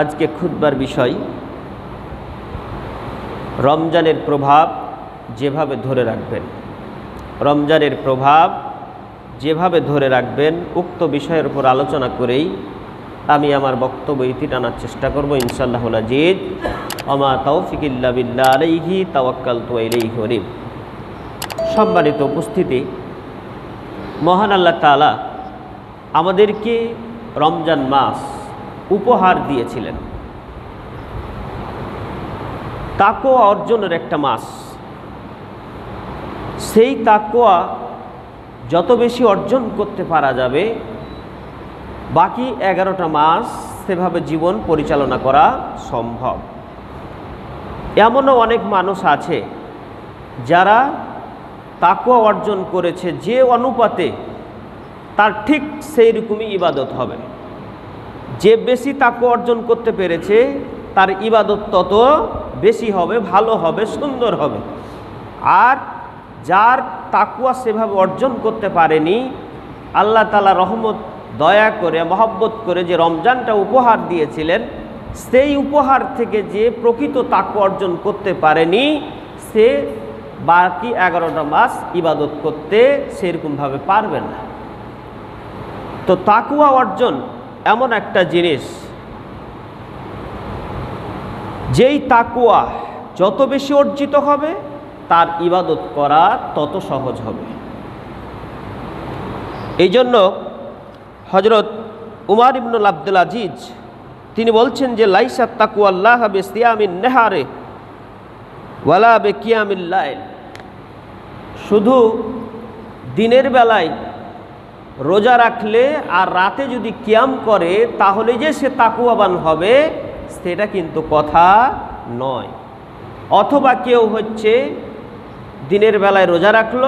আজকে খুদবার বিষয়, রমজানের প্রভাব যেভাবে ধরে রাখবেন, রমজানের প্রভাব যেভাবে ধরে রাখবেন, উক্ত বিষয়ের উপর আলোচনা করেই আমি আমার বক্তব্য ইতি টানার চেষ্টা করব ইনশাল্লাহ আজিজ। অমা তৌফিকিল্লা বিল্লা তাওয়াক্কাল তু আলাইহি হরিম সম্মানিত উপস্থিতি, মহান আল্লাহ তালা আমাদেরকে রমজান মাস উপহার দিয়েছিলেন। তাকোয়া অর্জনের একটা মাস। সেই তাকোয়া যত বেশি অর্জন করতে পারা যাবে, বাকি এগারোটা মাস সেভাবে জীবন পরিচালনা করা সম্ভব। এমনও অনেক মানুষ আছে যারা তাকুয়া অর্জন করেছে যে অনুপাতে তার ঠিক সেই রকমই ইবাদত হবে। যে বেশি তাকুয়া অর্জন করতে পেরেছে, তার ইবাদত তত বেশি হবে, ভালো হবে, সুন্দর হবে। আর যার তাকুয়া সেভাবে অর্জন করতে পারেনি, আল্লাহ তালা রহমত, দয়া করে, মহব্বত করে যে রমজানটা উপহার দিয়েছিলেন, সেই উপহার থেকে যে প্রকৃত তাকু অর্জন করতে পারেনি, সে বাকি এগারোটা মাস ইবাদত করতে সেরকমভাবে পারবে না। তো তাকুয়া অর্জন এমন একটা জিনিস, যেই তাকুয়া যত বেশি অর্জিত হবে, তার ইবাদত করা তত সহজ হবে। এই জন্য হজরত উমার ইবনুল আব্দুল আজিজ, তিনি বলছেন যে, লাইসা তাকু আল্লাহ বে সিয়ামিন নেহারে ওয়ালা বে কিয়ামিল্লাইল শুধু দিনের বেলায় রোজা রাখলে আর রাতে যদি কিয়াম করে, তাহলে যে সে তাকুয়াবান হবে, সেটা কিন্তু কথা নয়। অথবা কেউ হচ্ছে দিনের বেলায় রোজা রাখল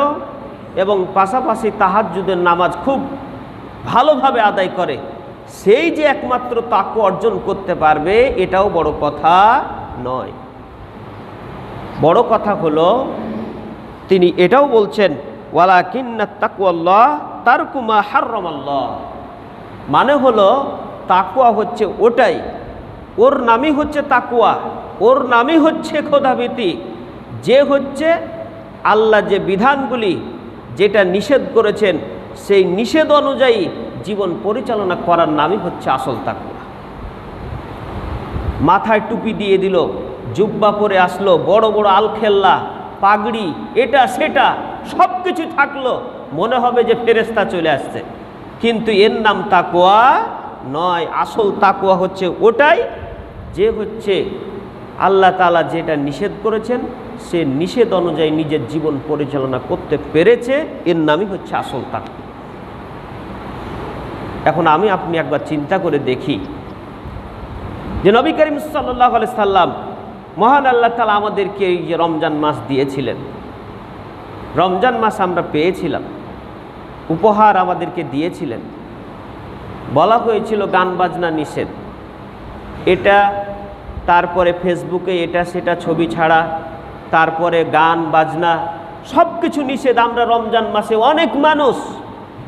এবং পাশাপাশি তাহাজুদের নামাজ খুব ভালোভাবে আদায় করে, সেই যে একমাত্র তাকু অর্জন করতে পারবে, এটাও বড় কথা নয়। বড় কথা হলো, তিনি এটাও বলছেন ওয়ালা কিন্না তাকুয়াল্লাহ তার কুমা হার্রমাল্লাহ। মানে হলো, তাকুয়া হচ্ছে ওটাই। ওর নামই হচ্ছে তাকুয়া। ওর নামই হচ্ছে খোদাভীতি যে হচ্ছে আল্লাহ যে বিধানগুলি, যেটা নিষেধ করেছেন, সেই নিষেধ অনুযায়ী জীবন পরিচালনা করার নামই হচ্ছে আসল তাকুয়া। মাথায় টুপি দিয়ে দিল, জুব্বা পরে আসলো, বড় বড় আলখেল্লা, পাগড়ি, এটা, সেটা সব কিছু থাকল। মনে হবে যে ফেরেস্তা চলে আসছে। কিন্তু এর নাম তাকুয়া নয়। আসল তাকুয়া হচ্ছে ওটাই যে হচ্ছে আল্লাহ তালা যেটা নিষেধ করেছেন, সে নিষেধ অনুযায়ী নিজের জীবন পরিচালনা করতে পেরেছে। এর নামই হচ্ছে আসল তাকুয়া এখন আমি আপনি একবার চিন্তা করে দেখি যে নবী করিম সাল্লাহ সাল্লাম মহান আল্লাহ তালা আমাদেরকে এই যে রমজান মাস দিয়েছিলেন। রমজান মাস আমরা পেয়েছিলাম। উপহার আমাদেরকে দিয়েছিলেন। বলা হয়েছিল গান বাজনা নিষেধ। এটা তারপরে ফেসবুকে এটা সেটা ছবি ছাড়া, তারপরে গান বাজনা সব কিছু নিষেধ। আমরা রমজান মাসে অনেক মানুষ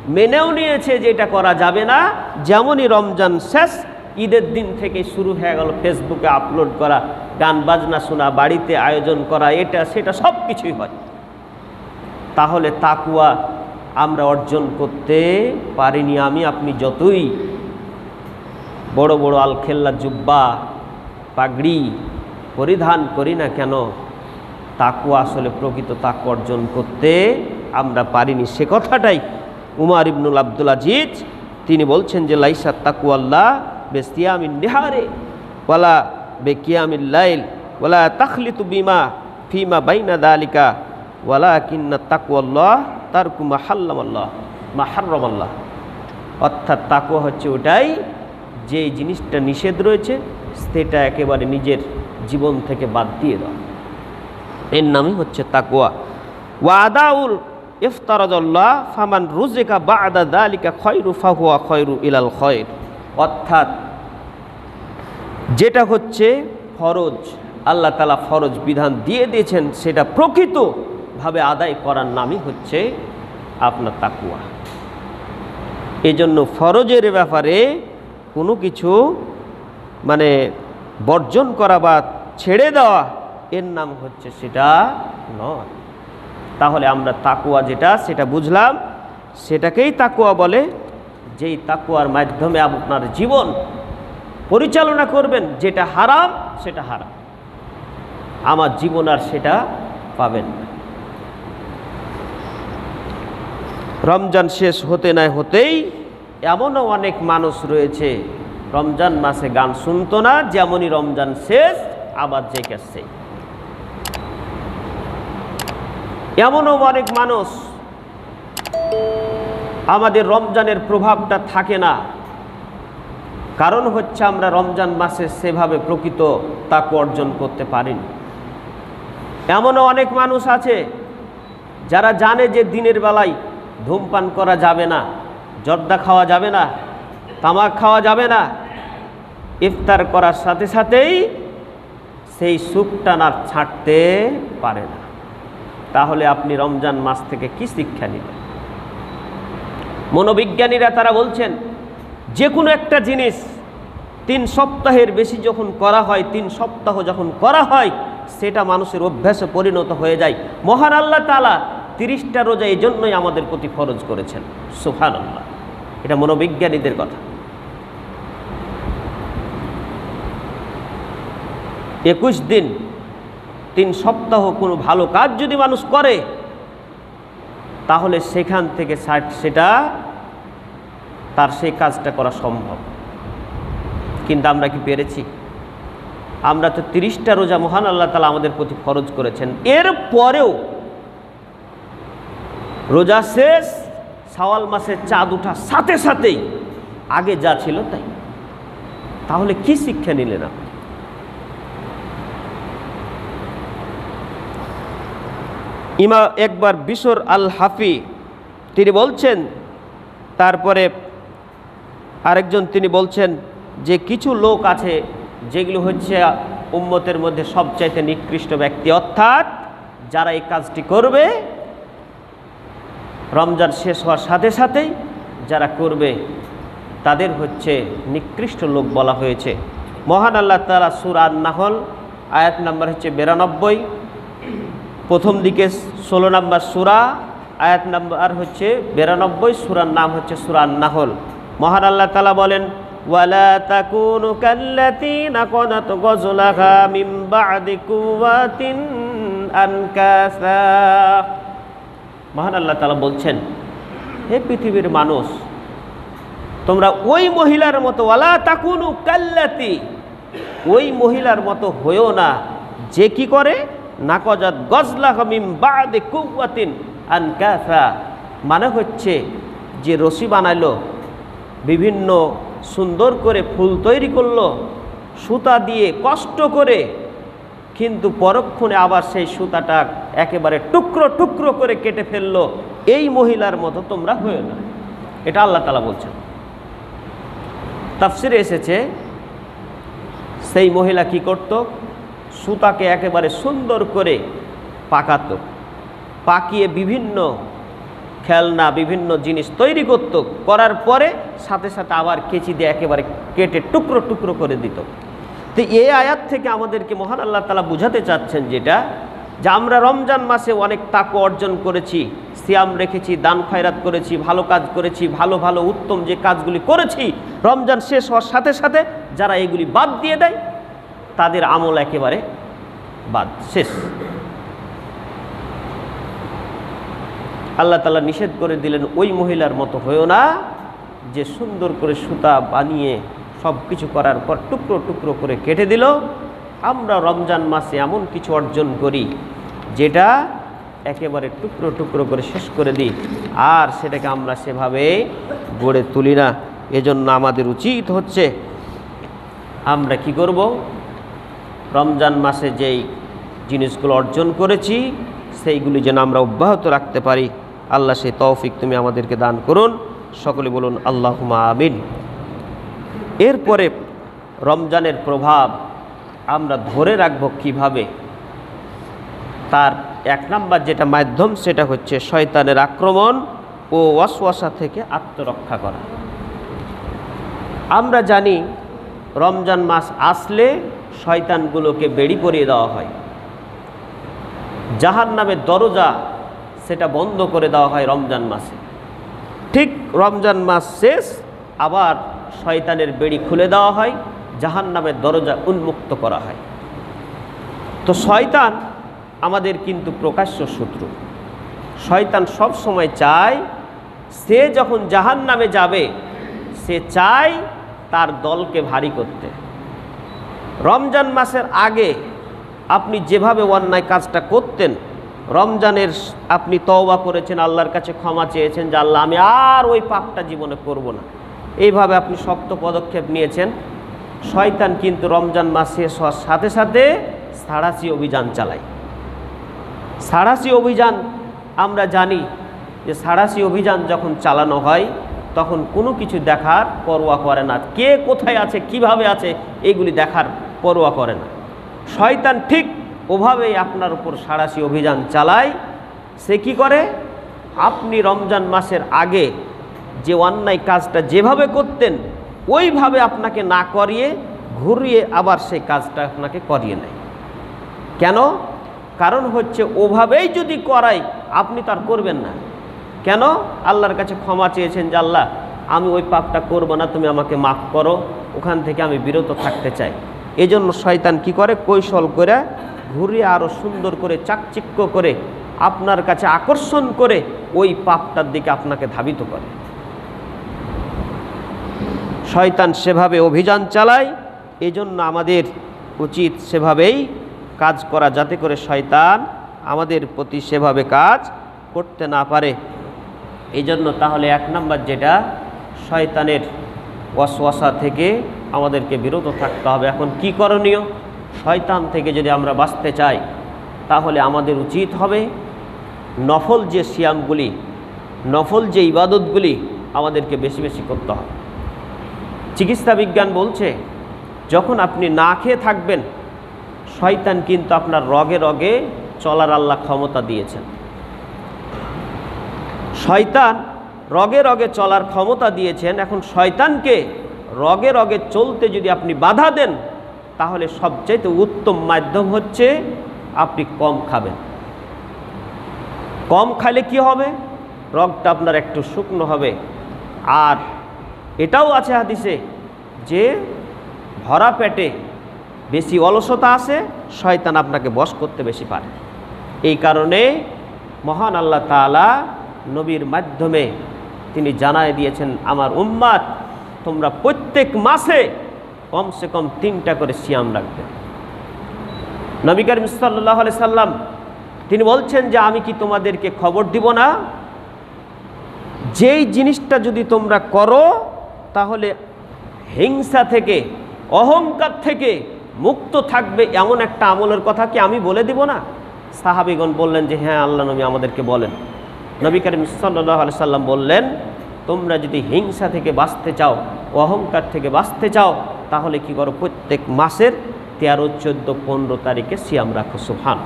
মেনেও নিয়েছে যে এটা করা যাবে না। যেমনই রমজান শেষ, ঈদের দিন থেকে শুরু হয়ে গেল ফেসবুকে আপলোড করা, গান বাজনা শোনা, বাড়িতে আয়োজন করা, এটা, সেটা সব কিছুই হয়। তাহলে তাকুয়া আমরা অর্জন করতে পারিনি আমি, আপনি যতই বড় বড় আলখেল্লা, জুব্বা, পাগড়ি পরিধান করি না কেন, তাকু আসলে প্রকৃত তাকু অর্জন করতে আমরা পারিনি। সে কথাটাই উমার ইবনুল আব্দুল আজিজ, তিনি বলছেন যে, লাইসা তাকু আল্লাহ বেস্তিয়ামিন নেহারে, ওয়ালা বে কিয়ামিল লাইল, ওয়ালা তু বিমা ফিমা বাইনা দালিকা ওয়ালা কিন্না তাকু আল্লাহ তার কুমা হাল্লাম আল্লাহ মা হার্রম আল্লাহ অর্থাৎ তাকুয়া হচ্ছে ওটাই যে জিনিসটা নিষেধ রয়েছে, সেটা একেবারে নিজের জীবন থেকে বাদ দিয়ে দেওয়া। এর নামই হচ্ছে তাকুয়া ওয়াদাউল ইফতারাজ্লাহ ফামান রুজেকা বা আদা দালিকা খয়রু ফাহুয়া খয়রু ইলাল খয়ের। অর্থাৎ যেটা হচ্ছে ফরজ, আল্লাহ তালা ফরজ বিধান দিয়ে দিয়েছেন, সেটা প্রকৃতভাবে আদায় করার নামই হচ্ছে আপনার তাকুয়া এই জন্য ফরজের ব্যাপারে কোনো কিছু মানে বর্জন করা বা ছেড়ে দেওয়া এর নাম হচ্ছে সেটা নয়। তাহলে আমরা তাকুয়া যেটা, সেটা বুঝলাম। সেটাকেই তাকুয়া বলে। যেই তাকুয়ার মাধ্যমে আপনার জীবন পরিচালনা করবেন, যেটা হারাম, সেটা হারাম। আমার জীবন আর সেটা পাবেন না। রমজান শেষ হতে না হতেই এমনও অনেক মানুষ রয়েছে, রমজান মাসে গান শুনতো না, যেমনই রমজান শেষ, আবার জেগেছে এমনও অনেক মানুষ, আমাদের রমজানের প্রভাবটা থাকে না। কারণ হচ্ছে আমরা রমজান মাসে সেভাবে প্রকৃত তাকে অর্জন করতে পারিনি। এমনও অনেক মানুষ আছে, যারা জানে যে দিনের বেলায় ধূমপান করা যাবে না, জর্দা খাওয়া যাবে না, তামাক খাওয়া যাবে না। ইফতার করার সাথে সাথেই সেই সুপটানার ছাড়তে পারে না। তাহলে আপনি রমজান মাস থেকে কি শিক্ষা নেবেন? মনোবিজ্ঞানীরা তারা বলছেন, যে কোনো একটা জিনিস তিন সপ্তাহের বেশি যখন করা হয়, তিন সপ্তাহ যখন করা হয়, সেটা মানুষের অভ্যাসে পরিণত হয়ে যায়। মহান আল্লাহ তালা তিরিশটা রোজা এই জন্যই আমাদের প্রতি ফরজ করেছেন। সুফান আল্লাহ এটা মনোবিজ্ঞানীদের কথা। একুশ দিন, তিন সপ্তাহ কোনো ভালো কাজ যদি মানুষ করে, তাহলে সেখান থেকে সেটা তার সেই কাজটা করা সম্ভব। কিন্তু আমরা কি পেরেছি? আমরা তো তিরিশটা রোজা মহান আল্লাহ তালা আমাদের প্রতি ফরজ করেছেন। এর পরেও রোজা শেষ সাওয়াল মাসের চাঁদ উঠার সাথে সাথেই আগে যা ছিল তাই। তাহলে কি শিক্ষা নিলেন আপনি? ইমা একবার বিশর আল হাফি তিনি বলছেন, তারপরে আরেকজন তিনি বলছেন, যে কিছু লোক আছে, যেগুলো হচ্ছে উম্মতের মধ্যে সবচাইতে নিকৃষ্ট ব্যক্তি, অর্থাৎ যারা এই কাজটি করবে রমজান শেষ হওয়ার সাথে সাথেই যারা করবে, তাদের হচ্ছে নিকৃষ্ট লোক বলা হয়েছে। মহান আল্লাহ তালা সুর আর নাহল আয়াত নাম্বার হচ্ছে বিরানব্বই। প্রথম দিকে ষোলো নম্বর সুরা, আয়াত নাম্বার হচ্ছে বিরানব্বই, সুরার নাম হচ্ছে সুরান নাহল মহান আল্লাহ তালা বলেন আনকাসা। মহান আল্লাহ তালা বলছেন, হে পৃথিবীর মানুষ, তোমরা ওই মহিলার মতো, ওয়ালা তাকুনু কাল্লাতি, ওই মহিলার মতো হয়েও না। যে কি করে? নাকজাত গজলা হমিম বাদে কুয়াতিন আনকাসা মানে হচ্ছে যে রশি বানাইলো, বিভিন্ন সুন্দর করে ফুল তৈরি করল, সুতা দিয়ে কষ্ট করে কিন্তু পরক্ষণে আবার সেই সুতাটা একেবারে টুকরো টুকরো করে কেটে ফেলল। এই মহিলার মতো তোমরা হয়ে না। এটা আল্লাহ তালা বলছেন। তাফসিরে এসেছে, সেই মহিলা কি করত? সুতাকে একেবারে সুন্দর করে পাকাতো, পাকিয়ে বিভিন্ন খেলনা, বিভিন্ন জিনিস তৈরি করত, করার পরে সাথে সাথে আবার কেচি দিয়ে একেবারে কেটে টুকরো টুকরো করে দিত। তো এই আয়াত থেকে আমাদেরকে মহান আল্লাহ তালা বুঝাতে চাচ্ছেন যেটা, যে আমরা রমজান মাসে অনেক তাকু অর্জন করেছি, সিয়াম রেখেছি, দান খয়রাত করেছি, ভালো কাজ করেছি, ভালো ভালো, উত্তম যে কাজগুলি করেছি, রমজান শেষ হওয়ার সাথে সাথে যারা এগুলি বাদ দিয়ে দেয়, তাদের আমল একেবারে বাদ, শেষ। আল্লাহ তালা নিষেধ করে দিলেন, ওই মহিলার মতো হয়েও না, যে সুন্দর করে সুতা বানিয়ে সব কিছু করার পর টুকরো টুকরো করে কেটে দিল। আমরা রমজান মাসে এমন কিছু অর্জন করি, যেটা একেবারে টুকরো টুকরো করে শেষ করে দিই। আর সেটাকে আমরা সেভাবে গড়ে তুলি না। এজন্য আমাদের উচিত হচ্ছে, আমরা কি করব? রমজান মাসে যেই জিনিসগুলো অর্জন করেছি, সেইগুলি যেন আমরা অব্যাহত রাখতে পারি। আল্লাহ সেই তৌফিক তুমি আমাদেরকে দান করুন। সকলে বলুন আল্লাহ আমিন। এরপরে রমজানের প্রভাব আমরা ধরে রাখব কীভাবে? তার এক নাম্বার যেটা মাধ্যম সেটা হচ্ছে শয়তানের আক্রমণ ও ওয়াসওয়াসা থেকে আত্মরক্ষা করা। আমরা জানি রমজান মাস আসলে শয়তানগুলোকে বেড়ি পরিয়ে দেওয়া হয়। জাহান নামের দরজা সেটা বন্ধ করে দেওয়া হয় রমজান মাসে। ঠিক রমজান মাস শেষ, আবার শয়তানের বেড়ি খুলে দেওয়া হয় জাহান নামের দরজা উন্মুক্ত করা হয়। তো শয়তান আমাদের কিন্তু প্রকাশ্য শত্রু। শয়তান সব সময় চায়, সে যখন জাহান নামে যাবে, সে চায় তার দলকে ভারী করতে। রমজান মাসের আগে আপনি যেভাবে অন্যায় কাজটা করতেন, রমজানের আপনি তওবা করেছেন, আল্লাহর কাছে ক্ষমা চেয়েছেন যে, আল্লাহ, আমি আর ওই পাপটা জীবনে করব না। এইভাবে আপনি শক্ত পদক্ষেপ নিয়েছেন। শয়তান কিন্তু রমজান মাস শেষ হওয়ার সাথে সাথে সাড়াশি অভিযান চালায়। সাড়াশি অভিযান আমরা জানি যে সাড়াশি অভিযান যখন চালানো হয়, তখন কোনো কিছু দেখার পরোয়া করে না। কে কোথায় আছে, কীভাবে আছে, এগুলি দেখার পরোয়া করে না। শয়তান ঠিক ওভাবেই আপনার উপর সাড়াশি অভিযান চালায়। সে কি করে? আপনি রমজান মাসের আগে যে অন্যায় কাজটা যেভাবে করতেন, ওইভাবে আপনাকে না করিয়ে, ঘুরিয়ে আবার সেই কাজটা আপনাকে করিয়ে নেয়। কেন? কারণ হচ্ছে ওভাবেই যদি করাই, আপনি তার করবেন না। কেন? আল্লাহর কাছে ক্ষমা চেয়েছেন যে, আল্লাহ, আমি ওই পাপটা করব না, তুমি আমাকে মাফ করো, ওখান থেকে আমি বিরত থাকতে চাই। এজন্য শয়তান কি করে? কৌশল করে, ঘুরিয়ে আরও সুন্দর করে, চাকচিক্য করে, আপনার কাছে আকর্ষণ করে, ওই পাপটার দিকে আপনাকে ধাবিত করে। শয়তান সেভাবে অভিযান চালায়, এজন্য আমাদের উচিত সেভাবেই কাজ করা যাতে করে শয়তান আমাদের প্রতি সেভাবে কাজ করতে না পারে। এই জন্য তাহলে এক নাম্বার যেটা, শয়তানের ওয়াসওয়াসা থেকে আমাদেরকে বিরত থাকতে হবে। এখন কি করণীয়? শয়তান থেকে যদি আমরা বাঁচতে চাই, তাহলে আমাদের উচিত হবে নফল যে সিয়ামগুলি, নফল যে ইবাদতগুলি আমাদেরকে বেশি বেশি করতে হবে। চিকিৎসা বিজ্ঞান বলছে, যখন আপনি না খেয়ে থাকবেন, শয়তান কিন্তু আপনার রগে রগে চলার আল্লাহ ক্ষমতা দিয়েছেন। শয়তান রগে রগে চলার ক্ষমতা দিয়েছেন, এখন শয়তানকে রগে রগে চলতে যদি আপনি বাধা দেন, তাহলে সবচাইতে উত্তম মাধ্যম হচ্ছে আপনি কম খাবেন। কম খাইলে কি হবে? রগটা আপনার একটু শুকনো হবে। আর এটাও আছে হাদিসে যে ভরা পেটে বেশি অলসতা আছে, শয়তান আপনাকে বশ করতে বেশি পারে। এই কারণে মহান আল্লাহ তালা নবীর মাধ্যমে তিনি জানায় দিয়েছেন, আমার উম্মাদ, তোমরা প্রত্যেক মাসে কমসে কম তিনটা করে সিয়াম রাখবে। নবী করিম সাল্লাহ সাল্লাম তিনি বলছেন যে, আমি কি তোমাদেরকে খবর দিব না? যেই জিনিসটা যদি তোমরা করো, তাহলে হিংসা থেকে, অহংকার থেকে মুক্ত থাকবে এমন একটা আমলের কথা কি আমি বলে দিব না? সাহাবিগণ বললেন যে হ্যাঁ আল্লাহ নবী আমাদেরকে বলেন। নবী করিম সাল্লাহ সাল্লাম বললেন, তোমরা যদি হিংসা থেকে বাঁচতে চাও, অহংকার থেকে বাঁচতে চাও, তাহলে কি করো, প্রত্যেক মাসের তেরো, চোদ্দ, পনেরো তারিখে সিয়াম রাখো সুহান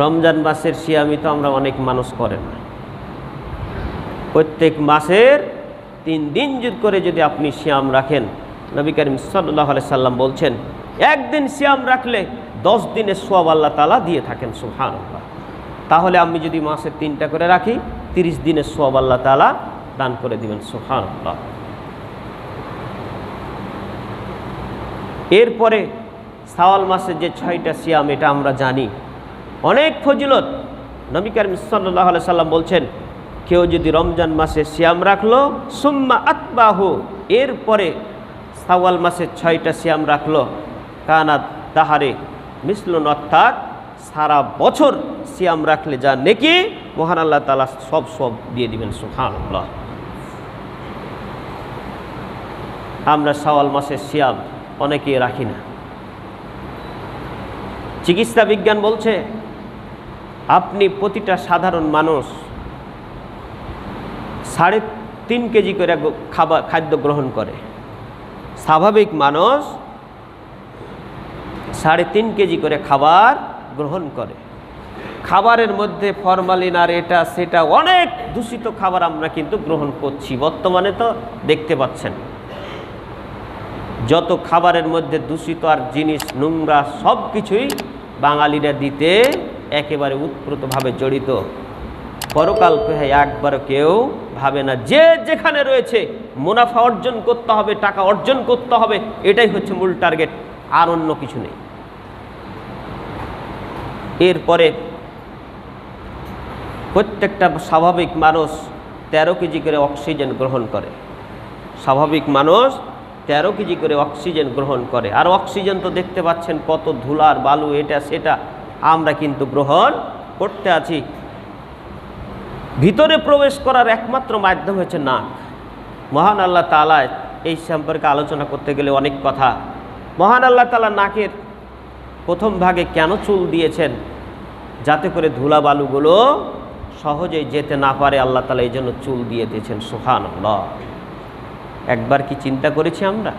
রমজান মাসের সিয়ামি তো আমরা অনেক মানুষ করেন না। প্রত্যেক মাসের তিন দিন করে যদি আপনি সিয়াম রাখেন, নবী করিম সাল্লাহ সাল্লাম বলছেন, একদিন শ্যাম রাখলে দশ দিনের সোয়াব আল্লাহ তালা দিয়ে থাকেন সুহান তাহলে আমি যদি মাসে তিনটা করে রাখি, তিরিশ দিনের সোয়াব আল্লাহ তালা দান করে দিবেন সুহান এরপরে সাওয়াল মাসের যে ছয়টা সিয়াম, এটা আমরা জানি। অনেক ফজিলত নবী করিম সাল্লাহ সাল্লাম বলছেন কেউ যদি রমজান মাসে সিয়াম রাখল, সুম্মা আতবাহু, এরপরে সাওয়াল মাসের ছয়টা সিয়াম রাখল। কানা তাহারে মিসলুন, অর্থাৎ সারা বছর সিয়াম রাখলে যা নেকি, মহান আল্লাহ তালা সব সব দিয়ে দিবেন সুহান আমরা সাওয়াল মাসের সিয়াম অনেকে রাখি না। চিকিৎসা বিজ্ঞান বলছে, আপনি প্রতিটা সাধারণ মানুষ সাড়ে তিন কেজি করে খাবার, খাদ্য গ্রহণ করে। স্বাভাবিক মানুষ সাড়ে তিন কেজি করে খাবার গ্রহণ করে। খাবারের মধ্যে ফরমালিন আর এটা, সেটা অনেক দূষিত খাবার আমরা কিন্তু গ্রহণ করছি। বর্তমানে তো দেখতে পাচ্ছেন। যত খাবারের মধ্যে দূষিত আর জিনিস, নোংরা সব কিছুই বাঙালিরা দিতে একেবারে উৎপ্রতভাবে জড়িত। পরকাল পেহে একবারও কেউ ভাবে না। যে যেখানে রয়েছে, মুনাফা অর্জন করতে হবে, টাকা অর্জন করতে হবে, এটাই হচ্ছে মূল টার্গেট, আর অন্য কিছু নেই। এরপরে প্রত্যেকটা স্বাভাবিক মানুষ তেরো কেজি করে অক্সিজেন গ্রহণ করে। স্বাভাবিক মানুষ তেরো কেজি করে অক্সিজেন গ্রহণ করে। আর অক্সিজেন তো দেখতে পাচ্ছেন কত ধুলার বালু, এটা, সেটা আমরা কিন্তু গ্রহণ করতে আছি। ভিতরে প্রবেশ করার একমাত্র মাধ্যম হচ্ছে নাক। মহান আল্লাহ তালা এই সম্পর্কে আলোচনা করতে গেলে অনেক কথা। মহান আল্লাহ তালা নাকের প্রথম ভাগে কেন চুল দিয়েছেন? যাতে করে ধুলা বালুগুলো সহজেই যেতে না পারে, আল্লাহ তালা এই জন্য চুল দিয়ে দিয়েছেন। সুহান একবার কি চিন্তা করেছি আমরা?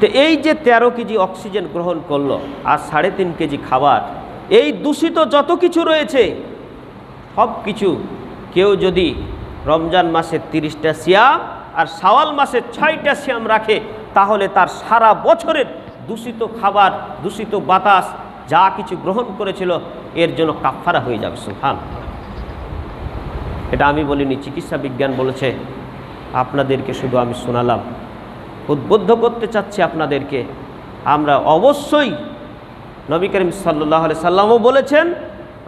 তো এই যে তেরো কেজি অক্সিজেন গ্রহণ করল, আর সাড়ে তিন কেজি খাবার, এই দূষিত যত কিছু রয়েছে সব কিছু। কেউ যদি রমজান মাসের তিরিশটা সিয়াম আর সাওয়াল মাসের ছয়টা সিয়াম রাখে, তাহলে তার সারা বছরের দূষিত খাবার, দূষিত বাতাস, যা কিছু গ্রহণ করেছিল, এর জন্য কাফারা হয়ে যাবে সুফান এটা আমি বলিনি, চিকিৎসা বিজ্ঞান বলেছে, আপনাদেরকে শুধু আমি শোনালাম। উদ্বুদ্ধ করতে চাচ্ছি আপনাদেরকে। আমরা অবশ্যই নবী করিম সাল্লাহ সাল্লামও বলেছেন,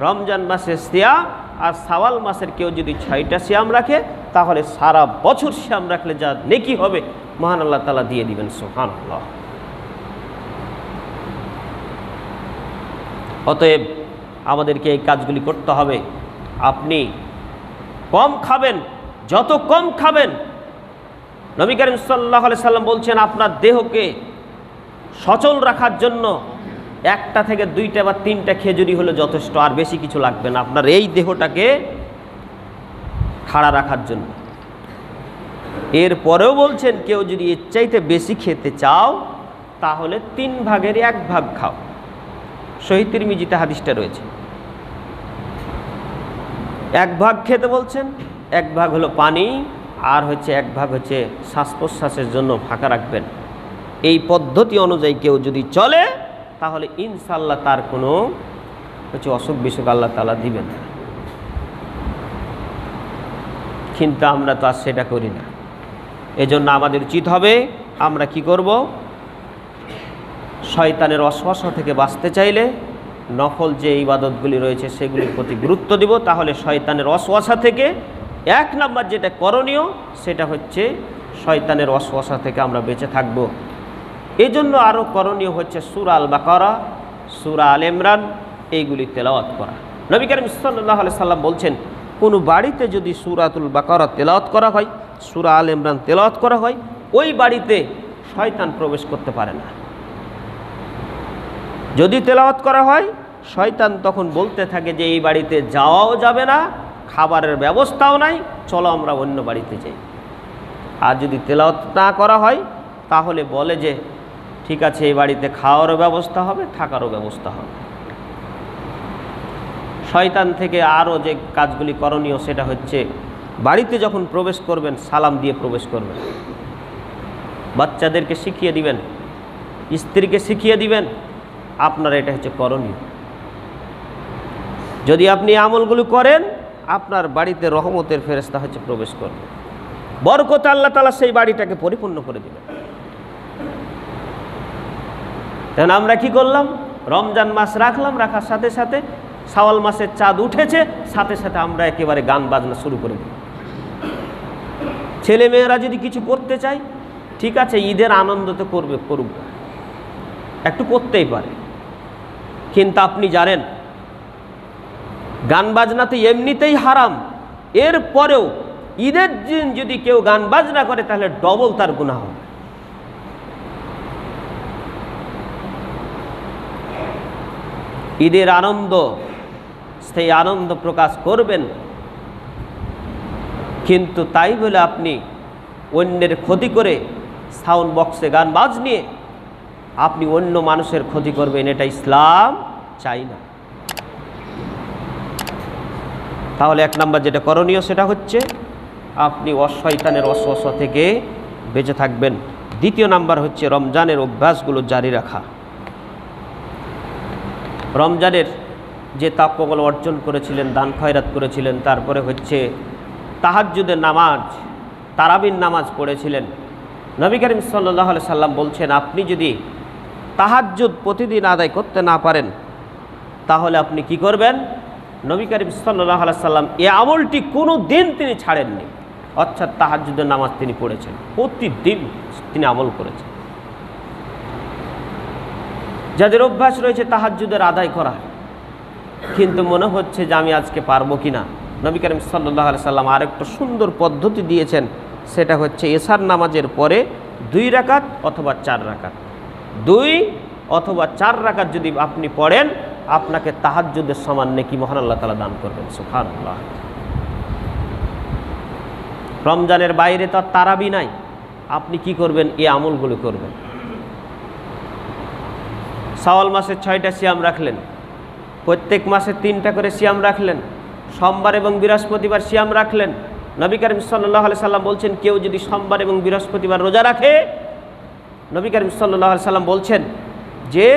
রমজান মাসে সিয়াম আর সাওয়াল মাসের কেউ যদি ছয়টা শ্যাম রাখে, তাহলে সারা বছর শ্যাম রাখলে যা নেকি হবে, মহান আল্লাহ তালা দিয়ে দিবেন সোহান আল্লাহ অতএব আমাদেরকে এই কাজগুলি করতে হবে। আপনি কম খাবেন, যত কম খাবেন। নবী করিম সাল্লাহ সাল্লাম বলছেন, আপনার দেহকে সচল রাখার জন্য একটা থেকে দুইটা বা তিনটা খেজুরি হলে যথেষ্ট, আর বেশি কিছু লাগবে না। আপনার এই দেহটাকে খাড়া রাখার জন্য। এরপরেও বলছেন, কেউ যদি এর চাইতে বেশি খেতে চাও, তাহলে তিন ভাগের এক ভাগ খাও। শহীদের মিজিতে হাদিসটা রয়েছে। এক ভাগ খেতে বলছেন, এক ভাগ হলো পানি, আর হচ্ছে এক ভাগ হচ্ছে শ্বাস প্রশ্বাসের জন্য ফাঁকা রাখবেন। এই পদ্ধতি অনুযায়ী কেউ যদি চলে তাহলে ইনশাল্লাহ তার কোনো হচ্ছে অসুখ বিসুখ আল্লাহ তালা দিবেন না। কিন্তু আমরা তো আর সেটা করি না। এজন্য আমাদের উচিত হবে, আমরা কি করব? শয়তানের অশ্বাসা থেকে বাঁচতে চাইলে নফল যে ইবাদতগুলি রয়েছে সেগুলির প্রতি গুরুত্ব দিব, তাহলে শয়তানের অশ্বাসা থেকে এক নাম্বার যেটা করণীয় সেটা হচ্ছে শয়তানের অশ্বাসা থেকে আমরা বেঁচে থাকব। এই জন্য আরও করণীয় হচ্ছে সুরা আল বাকরা সুরা আল ইমরান এইগুলি তেলাওয়াত করা। নবী করিম সাল্লাহ সাল্লাম বলছেন, কোনো বাড়িতে যদি সুরাতুল বাকরা তেলাওয়াত করা হয়, সুরা আল ইমরান তেলাওয়াত করা হয়, ওই বাড়িতে শয়তান প্রবেশ করতে পারে না। যদি তেলাওয়াত করা হয়, শয়তান তখন বলতে থাকে যে, এই বাড়িতে যাওয়াও যাবে না, খাবারের ব্যবস্থাও নাই, চলো আমরা অন্য বাড়িতে যাই। আর যদি তেলাওয়াত না করা হয়, তাহলে বলে যে ঠিক আছে, এই বাড়িতে খাওয়ারও ব্যবস্থা হবে, থাকারও ব্যবস্থা হবে। শয়তান থেকে আরও যে কাজগুলি করণীয় সেটা হচ্ছে, বাড়িতে যখন প্রবেশ করবেন, সালাম দিয়ে প্রবেশ করবেন। বাচ্চাদেরকে শিখিয়ে দিবেন, স্ত্রীকে শিখিয়ে দিবেন, আপনার এটা হচ্ছে করণীয়। যদি আপনি আমলগুলো করেন, আপনার বাড়িতে রহমতের ফেরেস্তা হচ্ছে প্রবেশ করবে। বরকত আল্লাহ তালা সেই বাড়িটাকে পরিপূর্ণ করে দেবেন। কেন আমরা কি করলাম? রমজান মাস রাখলাম, রাখার সাথে সাথে সাওয়াল মাসের চাঁদ উঠেছে, সাথে সাথে আমরা একেবারে গান বাজনা শুরু করে দিই। ছেলে মেয়েরা যদি কিছু করতে চায়, ঠিক আছে, ঈদের আনন্দ তো করবে, করুক। একটু করতেই পারে। কিন্তু আপনি জানেন, গান বাজনাতে এমনিতেই হারাম। এর পরেও ঈদের দিন যদি কেউ গান বাজনা করে, তাহলে ডবল তার গুণা হবে। ঈদের আনন্দ, সেই আনন্দ প্রকাশ করবেন। কিন্তু তাই বলে আপনি অন্যের ক্ষতি করে সাউন্ড বক্সে গান বাজ নিয়ে আপনি অন্য মানুষের ক্ষতি করবেন, এটা ইসলাম চাই না। তাহলে এক নাম্বার যেটা করণীয় সেটা হচ্ছে আপনি অশয়তানের অশ্বাস থেকে বেঁচে থাকবেন। দ্বিতীয় নাম্বার হচ্ছে রমজানের অভ্যাসগুলো জারি রাখা। রমজানের যে তাপ্যগুলো অর্জন করেছিলেন, দান খয়রাত করেছিলেন, তারপরে হচ্ছে তাহাজ্জুদের নামাজ তারাবিন নামাজ পড়েছিলেন। নবী করিম সাল্লাহ সাল্লাম বলছেন, আপনি যদি তাহাজ্জুদ প্রতিদিন আদায় করতে না পারেন, তাহলে আপনি কি করবেন? নবী করিম সাল্লাহ সাল্লাম এ আমলটি কোনো দিন তিনি ছাড়েননি। অর্থাৎ তাহাজ্জুদের নামাজ তিনি পড়েছেন। প্রতিদিন তিনি আমল করেছেন। যাদের অভ্যাস রয়েছে তাহাজ্জুদের আদায় করা। কিন্তু মনে হচ্ছে যে আমি আজকে পারব কি না নবী করিম সাল্লাহ সাল্লাম আরেকটা সুন্দর পদ্ধতি দিয়েছেন, সেটা হচ্ছে এশার নামাজের পরে দুই রাকাত অথবা চার রাকাত। দুই অথবা চার রাকাত যদি আপনি পড়েন, আপনাকে তাহাজ্জুদের সমান নেকি মহান আল্লাহ তালা দান করবেন। আল্লাহ রমজানের বাইরে তো তারাবি নাই। আপনি কি করবেন? এই আমলগুলো করবেন। সাওয়াল মাসে ছয়টা সিয়াম রাখলেন। প্রত্যেক মাসে তিনটা করে সিয়াম রাখলেন। সোমবার এবং বৃহস্পতিবার সিয়াম রাখলেন। নবী করিম সাল্লাহ সাল্লাম বলছেন, কেউ যদি সোমবার এবং বৃহস্পতিবার রোজা রাখে, নবী করিম সাল্লাহ সাল্লাম বলছেন যে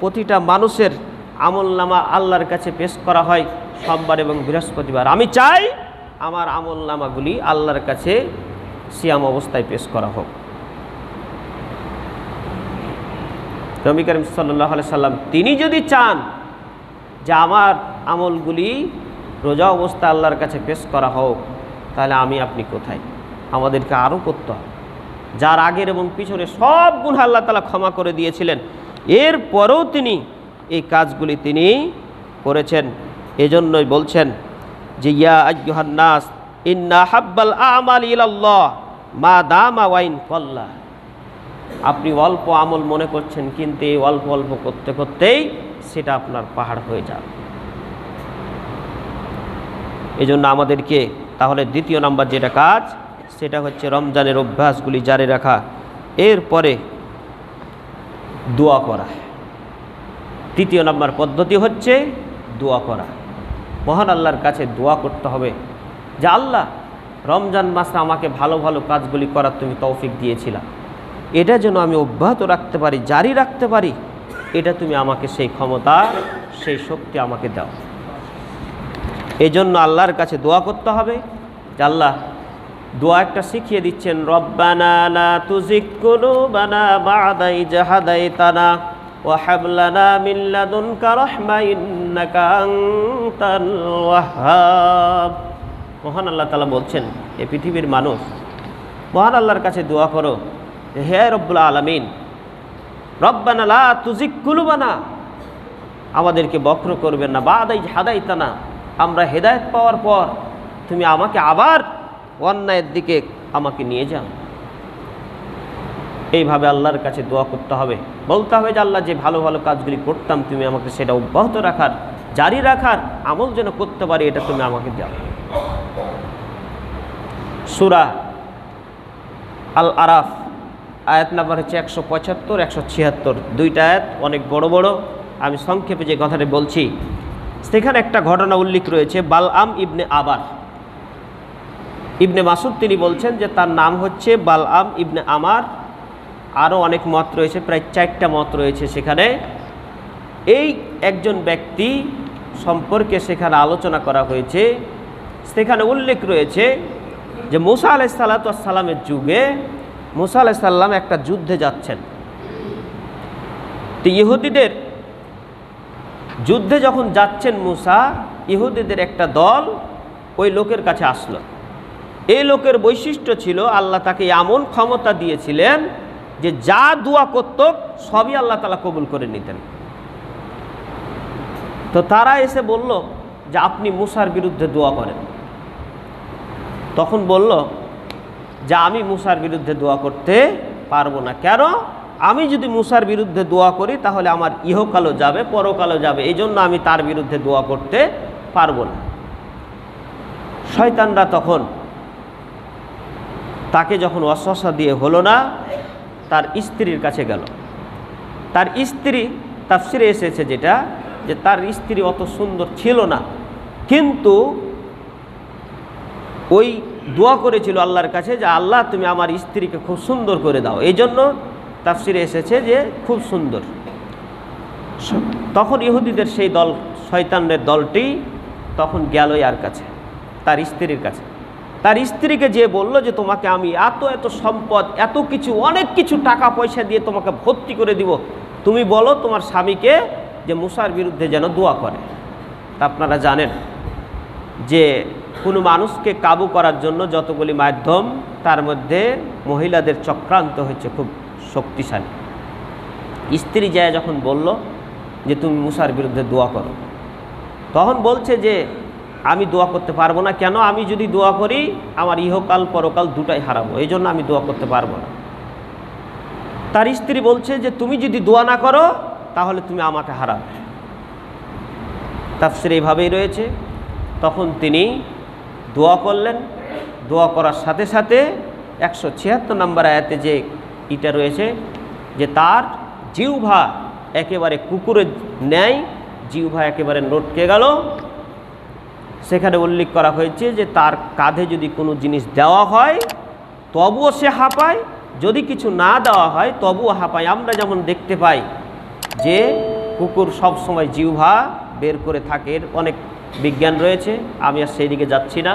প্রতিটা মানুষের আমল নামা আল্লাহর কাছে পেশ করা হয় সোমবার এবং বৃহস্পতিবার। আমি চাই আমার আমল নামাগুলি আল্লাহর কাছে সিয়াম অবস্থায় পেশ করা হোক। নবী করিম সাল্লাহ সাল্লাম, তিনি যদি চান যে আমার আমলগুলি রোজা অবস্থা আল্লাহর কাছে পেশ করা হোক, তাহলে আমি আপনি কোথায়? আমাদেরকে আরও করতে হবে। যার আগের এবং পিছনে সব গুণ আল্লাহ তালা ক্ষমা করে দিয়েছিলেন। এরপরেও তিনি এই কাজগুলি তিনি করেছেন। এজন্যই বলছেন যে, ইয়া আজ্ঞহান্নাস ইন্না হাব্বাল আমাল ইলাল্লাহ, মা দামা ওয়াইন কল্লা। আপনি অল্প আমল মনে করছেন, কিন্তু এই অল্প অল্প করতে করতেই সেটা আপনার পাহাড় হয়ে যাবে। এই জন্য আমাদেরকে তাহলে দ্বিতীয় নাম্বার যেটা কাজ, সেটা হচ্ছে রমজানের অভ্যাসগুলি জারি রাখা। এরপরে দোয়া করা। তৃতীয় নাম্বার পদ্ধতি হচ্ছে দোয়া করা। মহান আল্লাহর কাছে দোয়া করতে হবে যে, আল্লাহ, রমজান মাসে আমাকে ভালো ভালো কাজগুলি করার তুমি তৌফিক দিয়েছিলা। এটা যেন আমি অব্যাহত রাখতে পারি, জারি রাখতে পারি, এটা তুমি আমাকে সেই ক্ষমতা, সেই শক্তি আমাকে দাও। এই জন্য আল্লাহর কাছে দোয়া করতে হবে যে আল্লাহ দোয়া একটা শিখিয়ে দিচ্ছেন, রব্বানা তুজিক ওয়াহ্হাব মহান আল্লাহ তাআলা বলছেন, এ পৃথিবীর মানুষ, মহান আল্লাহর কাছে দোয়া করো হে রব্বুল আলামিন, রব্বানা লা তুজিক কুলুবানা, আমাদেরকে বক্র করবেন না, বাদাই হাদাইতানা, আমরা হেদায়েত পাওয়ার পর তুমি আমাকে আবার অন্যায়ের দিকে আমাকে নিয়ে যাও। এইভাবে আল্লাহর কাছে দোয়া করতে হবে। বলতে হবে যে, আল্লাহ, যে ভালো ভালো কাজগুলি করতাম, তুমি আমাকে সেটা অব্যাহত রাখার, জারি রাখার আমল যেন করতে পারি, এটা তুমি আমাকে দাও। সুরা আল আরাফ আয়াত নাম্বার হচ্ছে একশো পঁচাত্তর, একশো ছিয়াত্তর। দুইটা আয়াত অনেক বড় বড়। আমি সংক্ষেপে যে কথাটা বলছি, সেখানে একটা ঘটনা উল্লেখ রয়েছে বাল আম ইবনে আবার। ইবনে মাসুদ তিনি বলছেন যে তার নাম হচ্ছে বাল আম ইবনে আমার। আরও অনেক মত রয়েছে, প্রায় চারটা মত রয়েছে সেখানে। এই একজন ব্যক্তি সম্পর্কে সেখানে আলোচনা করা হয়েছে। সেখানে উল্লেখ রয়েছে যে মুসা আলাই সাল্লাতামের যুগে মুসা আলাই সাল্লাম একটা যুদ্ধে যাচ্ছেন। তো ইহুদিদের যুদ্ধে যখন যাচ্ছেন মুসা, ইহুদিদের একটা দল ওই লোকের কাছে আসলো। এই লোকের বৈশিষ্ট্য ছিল, আল্লাহ তাকে এমন ক্ষমতা দিয়েছিলেন যে যা দোয়া করত, সবই আল্লাহ তালা কবুল করে নিতেন। তো তারা এসে বলল যে, আপনি মুসার বিরুদ্ধে দোয়া করেন। তখন বলল যে আমি মুসার বিরুদ্ধে দোয়া করতে পারব না। কেন? আমি যদি মুসার বিরুদ্ধে দোয়া করি, তাহলে আমার ইহকালও যাবে, পরকালও যাবে। এই জন্য আমি তার বিরুদ্ধে দোয়া করতে পারব না। শয়তানরা তখন তাকে যখন অশ্বাসা দিয়ে হলো না, তার স্ত্রীর কাছে গেল। তার স্ত্রী তার তাফসিরে এসেছে যেটা, যে তার স্ত্রী অত সুন্দর ছিল না। কিন্তু ওই দোয়া করেছিল আল্লাহর কাছে যে, আল্লাহ, তুমি আমার স্ত্রীকে খুব সুন্দর করে দাও। এই জন্য তাফসিরে এসেছে যে, খুব সুন্দর। তখন ইহুদিদের সেই দল শয়তানের দলটি তখন গেল আর কাছে, তার স্ত্রীর কাছে। তার স্ত্রীকে যে বলল যে, তোমাকে আমি এত এত সম্পদ, এত কিছু, অনেক কিছু টাকা পয়সা দিয়ে তোমাকে ভর্তি করে দিব। তুমি বলো তোমার স্বামীকে যে, মুসার বিরুদ্ধে যেন দোয়া করে। তা আপনারা জানেন যে কোনো মানুষকে কাবু করার জন্য যতগুলি মাধ্যম, তার মধ্যে মহিলাদের চক্রান্ত হচ্ছে খুব শক্তিশালী। স্ত্রী যায় যখন বলল যে, তুমি মুসার বিরুদ্ধে দোয়া করো। তখন বলছে যে, আমি দোয়া করতে পারব না। কেন? আমি যদি দোয়া করি, আমার ইহকাল, পরকাল দুটাই হারাবো এই জন্য আমি দোয়া করতে পারব না। তার স্ত্রী বলছে যে, তুমি যদি দোয়া না করো, তাহলে তুমি আমাকে হারাবে। তাফসির এইভাবেই রয়েছে। তখন তিনি দোয়া করলেন। দোয়া করার সাথে সাথে একশো ছিয়াত্তর নম্বর আয়াতে যে ইটা রয়েছে, যে তার জিউভা একেবারে কুকুরের ন্যায় জিউভা একেবারে নটকে গেল। সেখানে উল্লেখ করা হয়েছে যে তার কাঁধে যদি কোনো জিনিস দেওয়া হয়, তবুও সে হাঁপায়। যদি কিছু না দেওয়া হয়, তবুও হাঁপায়। আমরা যেমন দেখতে পাই যে কুকুর সব সময় জিউভা বের করে থাকে অনেক বিজ্ঞান রয়েছে, আমি আর সেই দিকে যাচ্ছি না।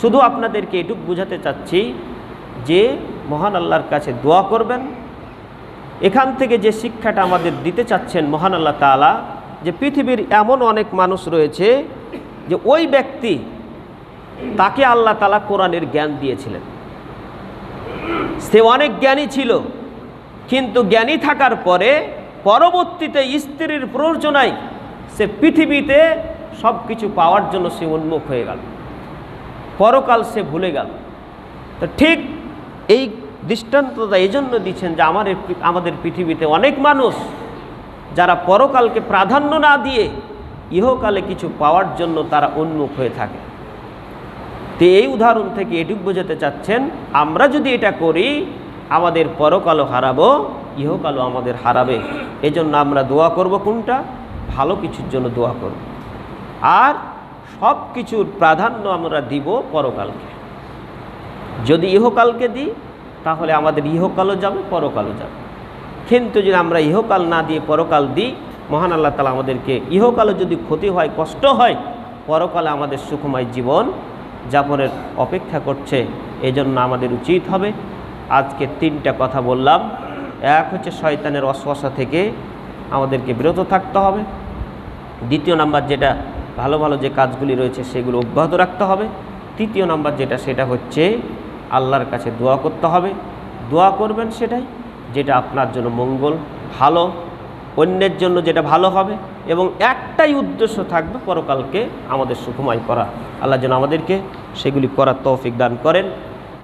শুধু আপনাদেরকে এটুক বোঝাতে চাচ্ছি যে, মহান আল্লাহর কাছে দোয়া করবেন। এখান থেকে যে শিক্ষাটা আমাদের দিতে চাচ্ছেন মহান আল্লাহ তাআলা, যে পৃথিবীর এমন অনেক মানুষ রয়েছে যে ওই ব্যক্তি তাকে আল্লাহ তালা কোরআনের জ্ঞান দিয়েছিলেন। সে অনেক জ্ঞানী ছিল, কিন্তু জ্ঞানী থাকার পরে পরবর্তীতে স্ত্রীর প্রয়োজনায় সে পৃথিবীতে সব কিছু পাওয়ার জন্য সে উন্মুখ হয়ে গেল। পরকাল সে ভুলে গেল। তো ঠিক এই দৃষ্টান্তটা এই জন্য দিচ্ছেন যে আমার আমাদের পৃথিবীতে অনেক মানুষ যারা পরকালকে প্রাধান্য না দিয়ে ইহকালে কিছু পাওয়ার জন্য তারা উন্মুখ হয়ে থাকে। তো এই উদাহরণ থেকে এটুক বোঝাতে চাচ্ছেন, আমরা যদি এটা করি, আমাদের পরকালও হারাবো, ইহকালও আমাদের হারাবে। এজন্য আমরা দোয়া করব কোনটা? ভালো কিছুর জন্য দোয়া করব। আর সব কিছুর প্রাধান্য আমরা দিব পরকালকে। যদি ইহকালকে দিই, তাহলে আমাদের ইহকালও যাবে, পরকালও যাবে। কিন্তু যদি আমরা ইহকাল না দিয়ে পরকাল দিই, মহান আল্লাহ তালা আমাদেরকে ইহকালে যদি ক্ষতি হয়, কষ্ট হয়, পরকালে আমাদের সুখময় জীবন যাপনের অপেক্ষা করছে। এজন্য আমাদের উচিত হবে, আজকে তিনটা কথা বললাম। এক হচ্ছে শয়তানের অশ্বাসা থেকে আমাদেরকে বিরত থাকতে হবে। দ্বিতীয় নাম্বার যেটা ভালো ভালো যে কাজগুলি রয়েছে সেগুলো অব্যাহত রাখতে হবে। তৃতীয় নম্বর যেটা, সেটা হচ্ছে আল্লাহর কাছে দোয়া করতে হবে। দোয়া করবেন সেটাই, যেটা আপনার জন্য মঙ্গল, ভালো, অন্যের জন্য যেটা ভালো হবে এবং একটাই উদ্দেশ্য থাকবে পরকালকে আমাদের সুখময় করা। আল্লাহ যেন আমাদেরকে সেগুলি করার তৌফিক দান করেন।